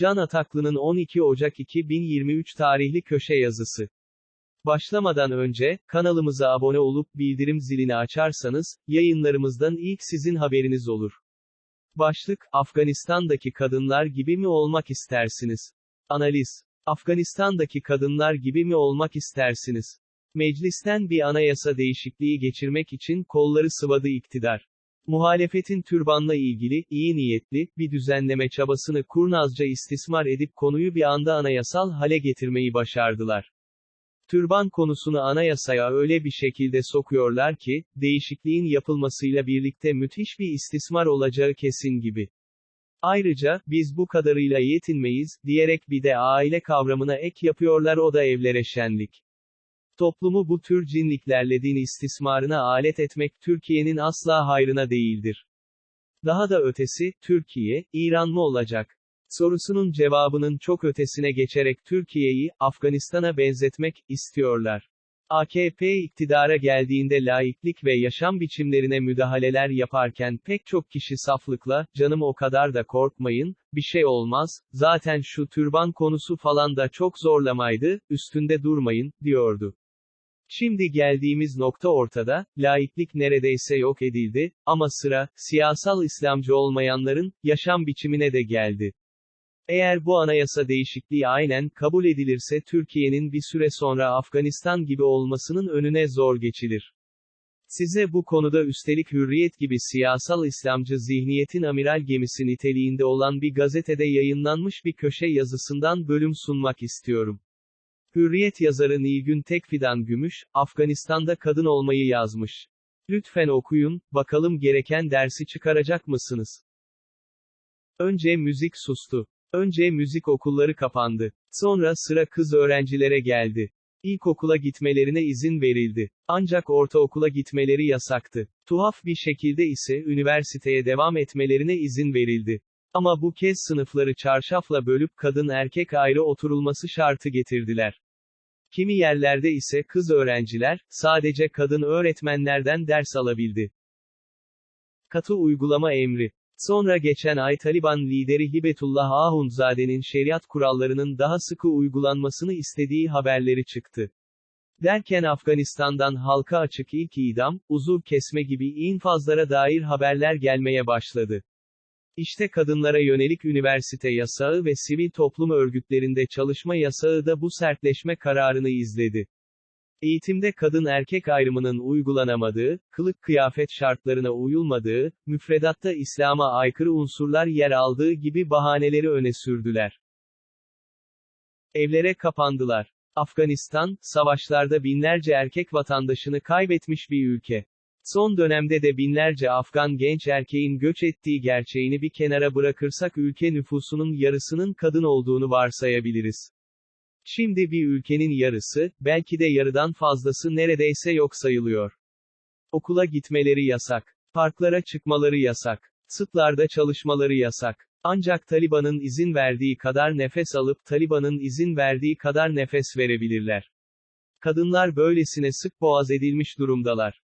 Can Ataklı'nın 12 Ocak 2023 tarihli köşe yazısı. Başlamadan önce, kanalımıza abone olup bildirim zilini açarsanız, yayınlarımızdan ilk sizin haberiniz olur. Başlık, Afganistan'daki kadınlar gibi mi olmak istersiniz? Analiz. Afganistan'daki kadınlar gibi mi olmak istersiniz? Meclisten bir anayasa değişikliği geçirmek için kolları sıvadı iktidar. Muhalefetin türbanla ilgili, iyi niyetli, bir düzenleme çabasını kurnazca istismar edip konuyu bir anda anayasal hale getirmeyi başardılar. Türban konusunu anayasaya öyle bir şekilde sokuyorlar ki, değişikliğin yapılmasıyla birlikte müthiş bir istismar olacağı kesin gibi. Ayrıca, biz bu kadarıyla yetinmeyiz, diyerek bir de aile kavramına ek yapıyorlar o da evlere şenlik. Toplumu bu tür cinliklerle din istismarına alet etmek Türkiye'nin asla hayrına değildir. Daha da ötesi, Türkiye, İran mı olacak? Sorusunun cevabının çok ötesine geçerek Türkiye'yi, Afganistan'a benzetmek, istiyorlar. AKP iktidara geldiğinde laiklik ve yaşam biçimlerine müdahaleler yaparken pek çok kişi saflıkla, canım o kadar da korkmayın, bir şey olmaz, zaten şu türban konusu falan da çok zorlamaydı, üstünde durmayın, diyordu. Şimdi geldiğimiz nokta ortada, laiklik neredeyse yok edildi, ama sıra, siyasal İslamcı olmayanların, yaşam biçimine de geldi. Eğer bu anayasa değişikliği aynen kabul edilirse Türkiye'nin bir süre sonra Afganistan gibi olmasının önüne zor geçilir. Size bu konuda üstelik hürriyet gibi siyasal İslamcı zihniyetin amiral gemisi niteliğinde olan bir gazetede yayınlanmış bir köşe yazısından bölüm sunmak istiyorum. Hürriyet yazarı Nilgün Tekfidan Gümüş, Afganistan'da kadın olmayı yazmış. Lütfen okuyun, bakalım gereken dersi çıkaracak mısınız? Önce müzik sustu. Önce müzik okulları kapandı. Sonra sıra kız öğrencilere geldi. İlkokula gitmelerine izin verildi. Ancak ortaokula gitmeleri yasaktı. Tuhaf bir şekilde ise üniversiteye devam etmelerine izin verildi. Ama bu kez sınıfları çarşafla bölüp kadın erkek ayrı oturulması şartı getirdiler. Kimi yerlerde ise kız öğrenciler, sadece kadın öğretmenlerden ders alabildi. Katı uygulama emri. Sonra geçen ay Taliban lideri Hibetullah Ahundzade'nin şeriat kurallarının daha sıkı uygulanmasını istediği haberleri çıktı. Derken Afganistan'dan halka açık ilk idam, uzuv kesme gibi infazlara dair haberler gelmeye başladı. İşte kadınlara yönelik üniversite yasağı ve sivil toplum örgütlerinde çalışma yasağı da bu sertleşme kararını izledi. Eğitimde kadın erkek ayrımının uygulanamadığı, kılık kıyafet şartlarına uyulmadığı, müfredatta İslam'a aykırı unsurlar yer aldığı gibi bahaneleri öne sürdüler. Evlere kapandılar. Afganistan, savaşlarda binlerce erkek vatandaşını kaybetmiş bir ülke. Son dönemde de binlerce Afgan genç erkeğin göç ettiği gerçeğini bir kenara bırakırsak ülke nüfusunun yarısının kadın olduğunu varsayabiliriz. Şimdi bir ülkenin yarısı, belki de yarıdan fazlası neredeyse yok sayılıyor. Okula gitmeleri yasak. Parklara çıkmaları yasak. Sıtlarda çalışmaları yasak. Ancak Taliban'ın izin verdiği kadar nefes alıp Taliban'ın izin verdiği kadar nefes verebilirler. Kadınlar böylesine sık boğaz edilmiş durumdalar.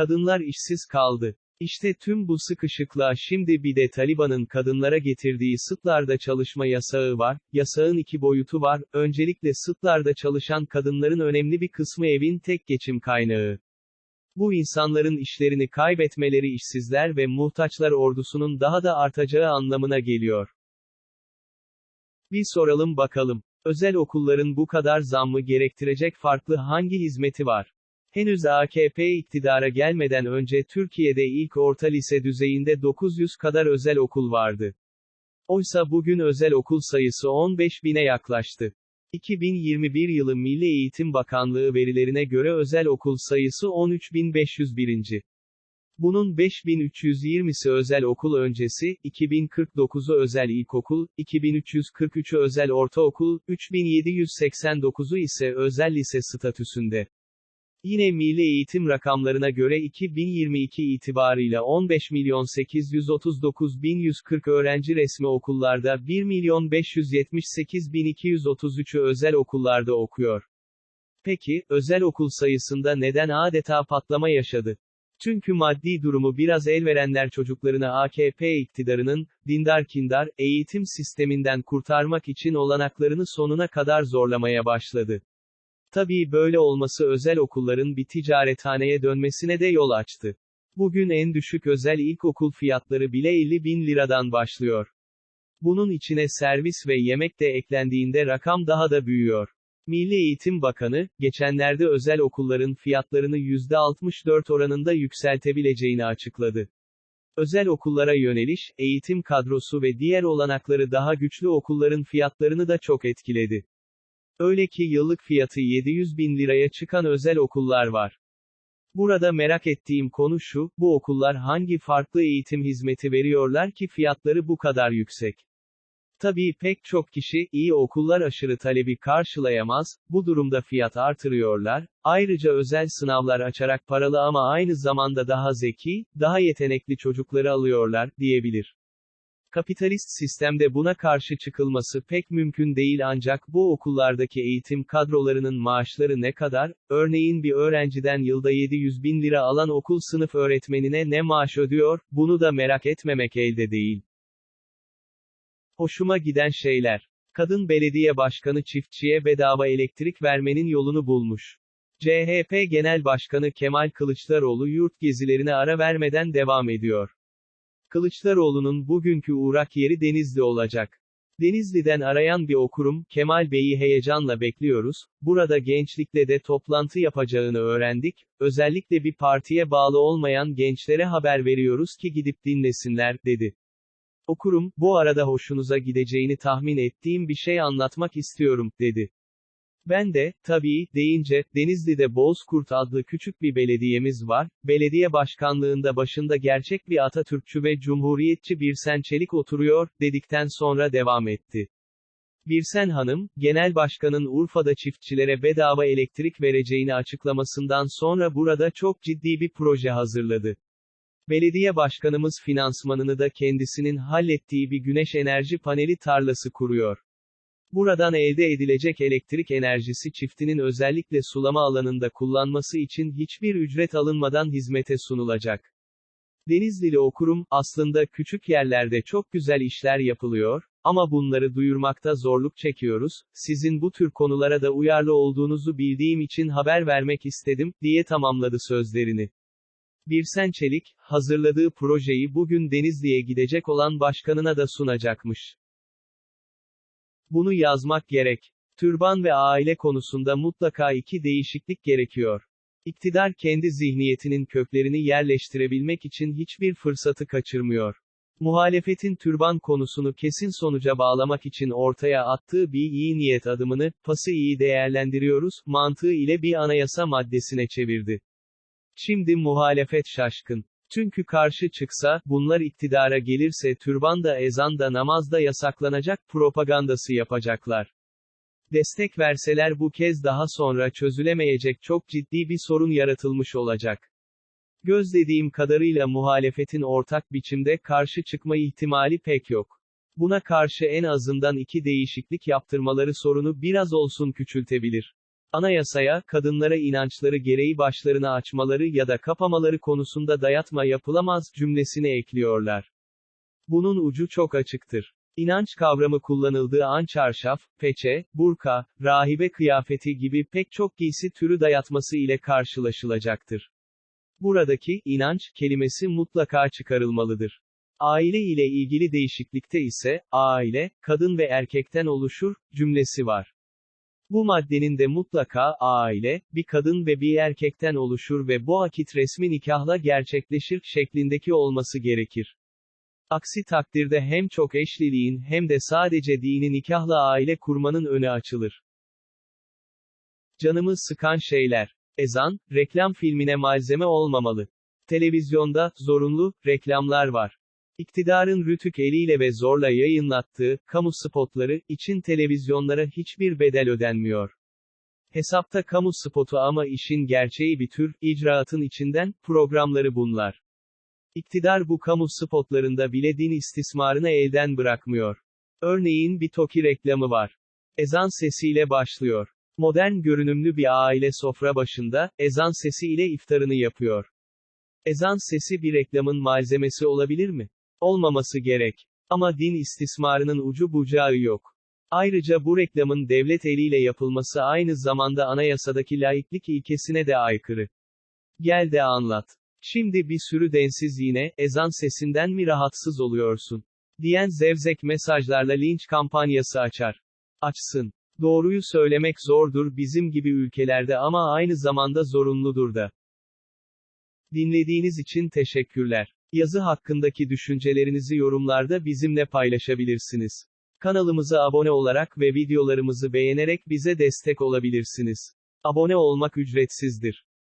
Kadınlar işsiz kaldı. İşte tüm bu sıkışıklığa şimdi bir de Taliban'ın kadınlara getirdiği sıtlarda çalışma yasağı var. Yasağın iki boyutu var. Öncelikle sıtlarda çalışan kadınların önemli bir kısmı evin tek geçim kaynağı. Bu insanların işlerini kaybetmeleri işsizler ve muhtaçlar ordusunun daha da artacağı anlamına geliyor. Bir soralım bakalım. Özel okulların bu kadar zammı gerektirecek farklı hangi hizmeti var? Henüz AKP iktidara gelmeden önce Türkiye'de ilk orta lise düzeyinde 900 kadar özel okul vardı. Oysa bugün özel okul sayısı 15 bine yaklaştı. 2021 yılı Milli Eğitim Bakanlığı verilerine göre özel okul sayısı 13.501. Bunun 5320'si özel okul öncesi, 2049'u özel ilkokul, 2343'ü özel ortaokul, 3789'u ise özel lise statüsünde. Yine Milli Eğitim rakamlarına göre 2022 itibarıyla 15 milyon 839 bin 140 öğrenci resmi okullarda 1 milyon 578 bin 233'ü özel okullarda okuyor. Peki, özel okul sayısında neden adeta patlama yaşadı? Çünkü maddi durumu biraz el verenler çocuklarını AKP iktidarının, dindar kindar, eğitim sisteminden kurtarmak için olanaklarını sonuna kadar zorlamaya başladı. Tabii böyle olması özel okulların bir ticarethaneye dönmesine de yol açtı. Bugün en düşük özel ilkokul fiyatları bile 50 bin liradan başlıyor. Bunun içine servis ve yemek de eklendiğinde rakam daha da büyüyor. Milli Eğitim Bakanı, geçenlerde özel okulların fiyatlarını %64 oranında yükseltebileceğini açıkladı. Özel okullara yöneliş, eğitim kadrosu ve diğer olanakları daha güçlü okulların fiyatlarını da çok etkiledi. Öyle ki yıllık fiyatı 700 bin liraya çıkan özel okullar var. Burada merak ettiğim konu şu, bu okullar hangi farklı eğitim hizmeti veriyorlar ki fiyatları bu kadar yüksek? Tabii pek çok kişi, iyi okullar aşırı talebi karşılayamaz, bu durumda fiyat artırıyorlar, ayrıca özel sınavlar açarak paralı ama aynı zamanda daha zeki, daha yetenekli çocukları alıyorlar, diyebilir. Kapitalist sistemde buna karşı çıkılması pek mümkün değil ancak bu okullardaki eğitim kadrolarının maaşları ne kadar, örneğin bir öğrenciden yılda 700 bin lira alan okul sınıf öğretmenine ne maaş ödüyor, bunu da merak etmemek elde değil. Hoşuma giden şeyler. Kadın belediye başkanı çiftçiye bedava elektrik vermenin yolunu bulmuş. CHP Genel Başkanı Kemal Kılıçdaroğlu yurt gezilerine ara vermeden devam ediyor. Kılıçdaroğlu'nun bugünkü uğrak yeri Denizli olacak. Denizli'den arayan bir okurum, Kemal Bey'i heyecanla bekliyoruz, burada gençlikle de toplantı yapacağını öğrendik, özellikle bir partiye bağlı olmayan gençlere haber veriyoruz ki gidip dinlesinler, dedi. Okurum, bu arada hoşunuza gideceğini tahmin ettiğim bir şey anlatmak istiyorum, dedi. Ben de, tabii, deyince, Denizli'de Bozkurt adlı küçük bir belediyemiz var, belediye başkanlığında başında gerçek bir Atatürkçü ve Cumhuriyetçi Birsen Çelik oturuyor, dedikten sonra devam etti. Birsen Hanım, Genel Başkan'ın Urfa'da çiftçilere bedava elektrik vereceğini açıklamasından sonra burada çok ciddi bir proje hazırladı. Belediye başkanımız finansmanını da kendisinin hallettiği bir güneş enerji paneli tarlası kuruyor. Buradan elde edilecek elektrik enerjisi çiftinin özellikle sulama alanında kullanması için hiçbir ücret alınmadan hizmete sunulacak. Denizlili okurum, aslında küçük yerlerde çok güzel işler yapılıyor, ama bunları duyurmakta zorluk çekiyoruz, sizin bu tür konulara da uyarlı olduğunuzu bildiğim için haber vermek istedim, diye tamamladı sözlerini. Birsen Çelik, hazırladığı projeyi bugün Denizli'ye gidecek olan başkanına da sunacakmış. Bunu yazmak gerek. Türban ve aile konusunda mutlaka iki değişiklik gerekiyor. İktidar kendi zihniyetinin köklerini yerleştirebilmek için hiçbir fırsatı kaçırmıyor. Muhalefetin türban konusunu kesin sonuca bağlamak için ortaya attığı bir iyi niyet adımını, pası iyi değerlendiriyoruz, mantığı ile bir anayasa maddesine çevirdi. Şimdi muhalefet şaşkın. Çünkü karşı çıksa, bunlar iktidara gelirse türban da ezan da namaz da yasaklanacak propagandası yapacaklar. Destek verseler bu kez daha sonra çözülemeyecek çok ciddi bir sorun yaratılmış olacak. Gözlediğim kadarıyla muhalefetin ortak biçimde karşı çıkma ihtimali pek yok. Buna karşı en azından iki değişiklik yaptırmaları sorunu biraz olsun küçültebilir. Anayasaya, kadınlara inançları gereği başlarını açmaları ya da kapamaları konusunda dayatma yapılamaz cümlesini ekliyorlar. Bunun ucu çok açıktır. İnanç kavramı kullanıldığı an çarşaf, peçe, burka, rahibe kıyafeti gibi pek çok giysi türü dayatması ile karşılaşılacaktır. Buradaki, inanç, kelimesi mutlaka çıkarılmalıdır. Aile ile ilgili değişiklikte ise, aile, kadın ve erkekten oluşur, cümlesi var. Bu maddenin de mutlaka, aile, bir kadın ve bir erkekten oluşur ve bu akit resmi nikahla gerçekleşir şeklindeki olması gerekir. Aksi takdirde hem çok eşliliğin hem de sadece dini nikahla aile kurmanın önü açılır. Canımı sıkan şeyler. Ezan, reklam filmine malzeme olmamalı. Televizyonda, zorunlu, reklamlar var. İktidarın rütük eliyle ve zorla yayınlattığı, kamu spotları, için televizyonlara hiçbir bedel ödenmiyor. Hesapta kamu spotu ama işin gerçeği bir tür, icraatın içinden, programları bunlar. İktidar bu kamu spotlarında bile din istismarını elden bırakmıyor. Örneğin bir TOKİ reklamı var. Ezan sesiyle başlıyor. Modern görünümlü bir aile sofra başında, ezan sesiyle iftarını yapıyor. Ezan sesi bir reklamın malzemesi olabilir mi? Olmaması gerek. Ama din istismarının ucu bucağı yok. Ayrıca bu reklamın devlet eliyle yapılması aynı zamanda anayasadaki laiklik ilkesine de aykırı. Gel de anlat. Şimdi bir sürü densiz yine, ezan sesinden mi rahatsız oluyorsun? Diyen zevzek mesajlarla linç kampanyası açar. Açsın. Doğruyu söylemek zordur bizim gibi ülkelerde ama aynı zamanda zorunludur da. Dinlediğiniz için teşekkürler. Yazı hakkındaki düşüncelerinizi yorumlarda bizimle paylaşabilirsiniz. Kanalımıza abone olarak ve videolarımızı beğenerek bize destek olabilirsiniz. Abone olmak ücretsizdir.